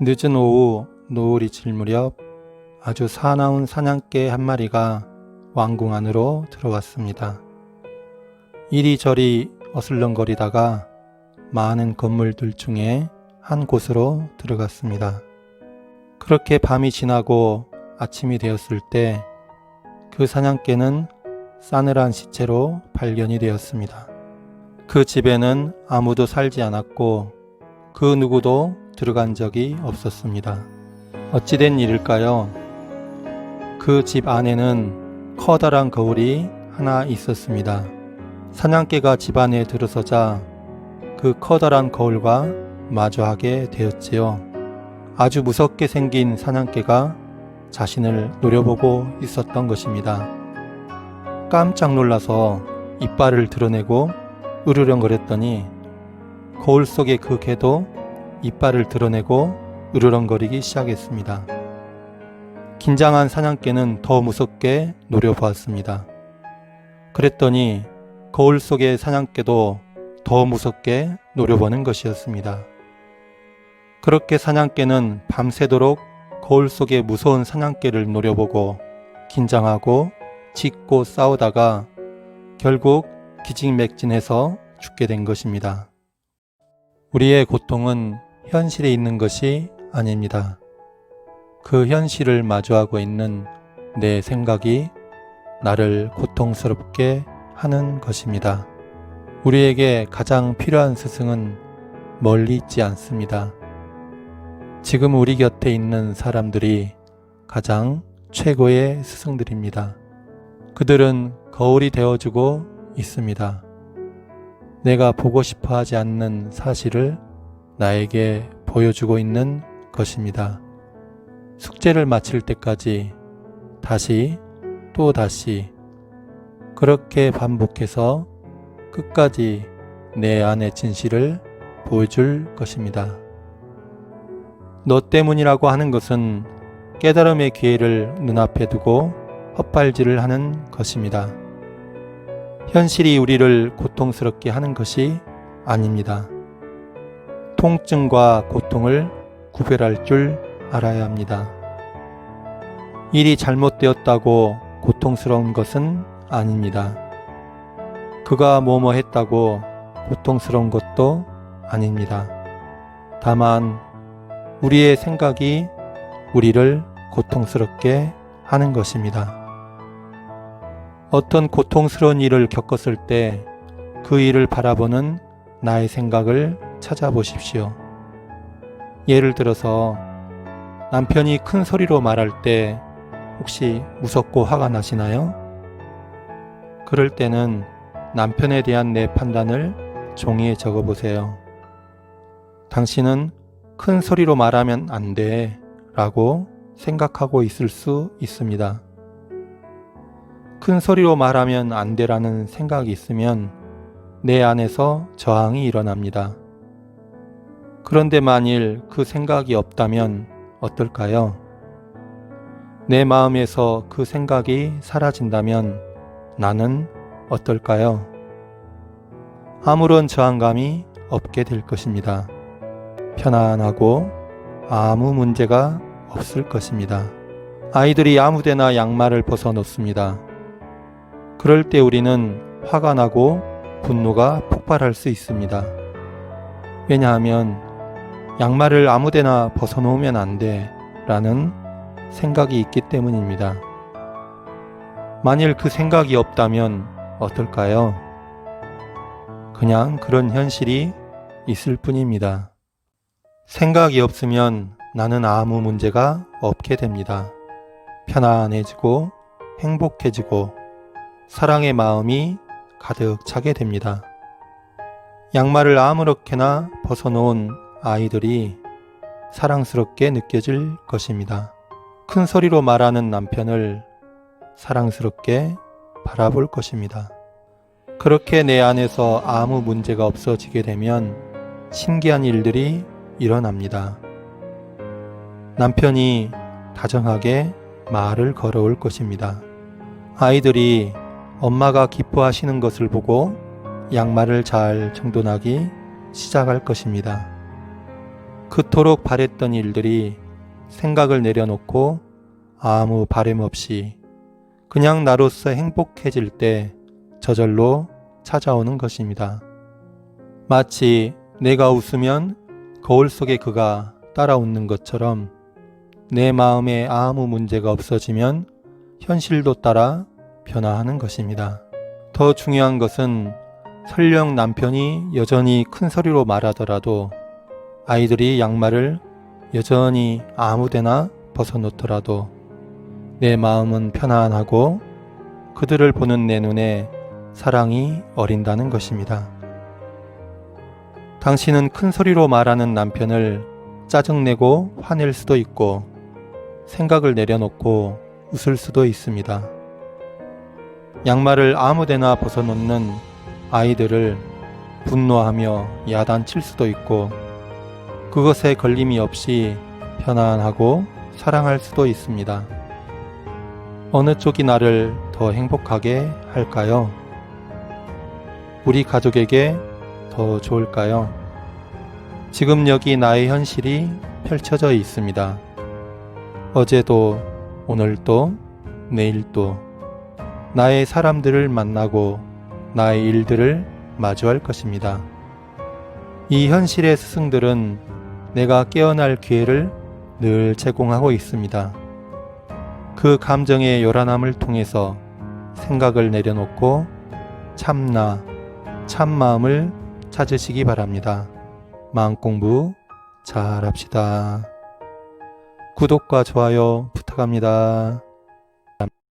늦은 오후 노을이 질 무렵 아주 사나운 사냥개 한 마리가 왕궁 안으로 들어왔습니다. 이리저리 어슬렁거리다가 많은 건물들 중에 한 곳으로 들어갔습니다. 그렇게 밤이 지나고 아침이 되었을 때 그 사냥개는 싸늘한 시체로 발견이 되었습니다. 그 집에는 아무도 살지 않았고 그 누구도 들어간 적이 없었습니다. 어찌된 일일까요? 그 집 안에는 커다란 거울이 하나 있었습니다. 사냥개가 집 안에 들어서자 그 커다란 거울과 마주하게 되었지요. 아주 무섭게 생긴 사냥개가 자신을 노려보고 있었던 것입니다. 깜짝 놀라서 이빨을 드러내고 으르렁거렸더니 거울 속의 그 개도 이빨을 드러내고 으르렁거리기 시작했습니다. 긴장한 사냥개는 더 무섭게 노려보았습니다. 그랬더니 거울 속의 사냥개도 더 무섭게 노려보는 것이었습니다. 그렇게 사냥개는 밤새도록 거울 속의 무서운 사냥개를 노려보고 긴장하고 짖고 싸우다가 결국 기직맥진해서 죽게 된 것입니다. 우리의 고통은 현실에 있는 것이 아닙니다. 그 현실을 마주하고 있는 내 생각이 나를 고통스럽게 하는 것입니다. 우리에게 가장 필요한 스승은 멀리 있지 않습니다. 지금 우리 곁에 있는 사람들이 가장 최고의 스승들입니다. 그들은 거울이 되어주고 있습니다. 내가 보고 싶어 하지 않는 사실을 나에게 보여주고 있는 것입니다. 숙제를 마칠 때까지 다시 또 다시 그렇게 반복해서 끝까지 내 안의 진실을 보여줄 것입니다. 너 때문이라고 하는 것은 깨달음의 기회를 눈앞에 두고 헛발질을 하는 것입니다. 현실이 우리를 고통스럽게 하는 것이 아닙니다. 통증과 고통을 구별할 줄 알아야 합니다. 일이 잘못되었다고 고통스러운 것은 아닙니다. 그가 뭐뭐 했다고 고통스러운 것도 아닙니다. 다만 우리의 생각이 우리를 고통스럽게 하는 것입니다. 어떤 고통스러운 일을 겪었을 때 그 일을 바라보는 나의 생각을 찾아보십시오. 예를 들어서 남편이 큰 소리로 말할 때 혹시 무섭고 화가 나시나요? 그럴 때는 남편에 대한 내 판단을 종이에 적어 보세요. 당신은 큰 소리로 말하면 안 돼. 라고 생각하고 있을 수 있습니다. 큰 소리로 말하면 안 돼라는 생각이 있으면 내 안에서 저항이 일어납니다. 그런데 만일 그 생각이 없다면 어떨까요? 내 마음에서 그 생각이 사라진다면 나는 어떨까요? 아무런 저항감이 없게 될 것입니다. 편안하고 아무 문제가 없을 것입니다. 아이들이 아무데나 양말을 벗어 놓습니다. 그럴 때 우리는 화가 나고 분노가 폭발할 수 있습니다. 왜냐하면 양말을 아무데나 벗어 놓으면 안 돼 라는 생각이 있기 때문입니다. 만일 그 생각이 없다면 어떨까요? 그냥 그런 현실이 있을 뿐입니다. 생각이 없으면 나는 아무 문제가 없게 됩니다. 편안해지고 행복해지고 사랑의 마음이 가득 차게 됩니다. 양말을 아무렇게나 벗어놓은 아이들이 사랑스럽게 느껴질 것입니다. 큰 소리로 말하는 남편을 사랑스럽게 바라볼 것입니다. 그렇게 내 안에서 아무 문제가 없어지게 되면 신기한 일들이 일어납니다. 남편이 다정하게 말을 걸어올 것입니다. 아이들이 엄마가 기뻐하시는 것을 보고 양말을 잘 정돈하기 시작할 것입니다. 그토록 바랬던 일들이 생각을 내려놓고 아무 바램 없이 그냥 나로서 행복해질 때 저절로 찾아오는 것입니다. 마치 내가 웃으면 거울 속의 그가 따라 웃는 것처럼 내 마음에 아무 문제가 없어지면 현실도 따라 변화하는 것입니다. 더 중요한 것은 설령 남편이 여전히 큰 소리로 말하더라도 아이들이 양말을 여전히 아무데나 벗어놓더라도 내 마음은 편안하고 그들을 보는 내 눈에 사랑이 어린다는 것입니다. 당신은 큰 소리로 말하는 남편을 짜증내고 화낼 수도 있고 생각을 내려놓고 웃을 수도 있습니다. 양말을 아무데나 벗어놓는 아이들을 분노하며 야단칠 수도 있고 그것에 걸림이 없이 편안하고 사랑할 수도 있습니다. 어느 쪽이 나를 더 행복하게 할까요? 우리 가족에게 더 좋을까요? 지금 여기 나의 현실이 펼쳐져 있습니다. 어제도 오늘도 내일도 나의 사람들을 만나고 나의 일들을 마주할 것입니다. 이 현실의 스승들은 내가 깨어날 기회를 늘 제공하고 있습니다. 그 감정의 요란함을 통해서 생각을 내려놓고 참나, 참마음을 찾으시기 바랍니다. 마음 공부 잘 합시다. 구독과 좋아요 부탁합니다.